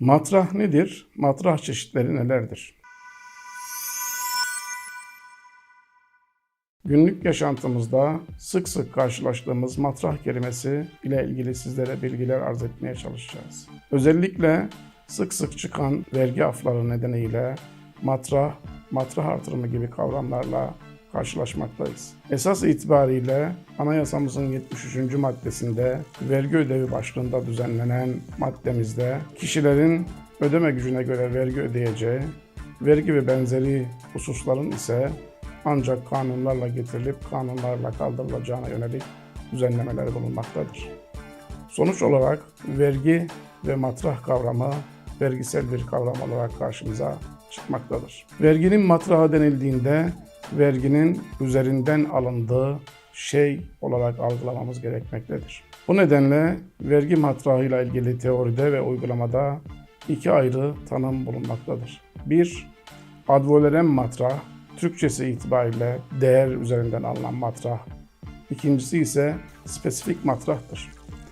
Matrah nedir? Matrah çeşitleri nelerdir? Günlük yaşantımızda sık sık karşılaştığımız matrah kelimesi ile ilgili sizlere bilgiler arz etmeye çalışacağız. Özellikle sık sık çıkan vergi afları nedeniyle matrah, matrah artırımı gibi kavramlarla karşılaşmaktayız. Esas itibariyle anayasamızın 73. maddesinde vergi ödevi başlığında düzenlenen maddemizde kişilerin ödeme gücüne göre vergi ödeyeceği, vergi ve benzeri hususların ise ancak kanunlarla getirilip kanunlarla kaldırılacağına yönelik düzenlemeler bulunmaktadır. Sonuç olarak vergi ve matrah kavramı vergisel bir kavram olarak karşımıza çıkmaktadır. Verginin matrahı denildiğinde verginin üzerinden alındığı şey olarak algılamamız gerekmektedir. Bu nedenle vergi matrahıyla ilgili teoride ve uygulamada iki ayrı tanım bulunmaktadır. Bir, advoleren matrah, Türkçesi itibariyle değer üzerinden alınan matrah. İkincisi ise spesifik matrahtır.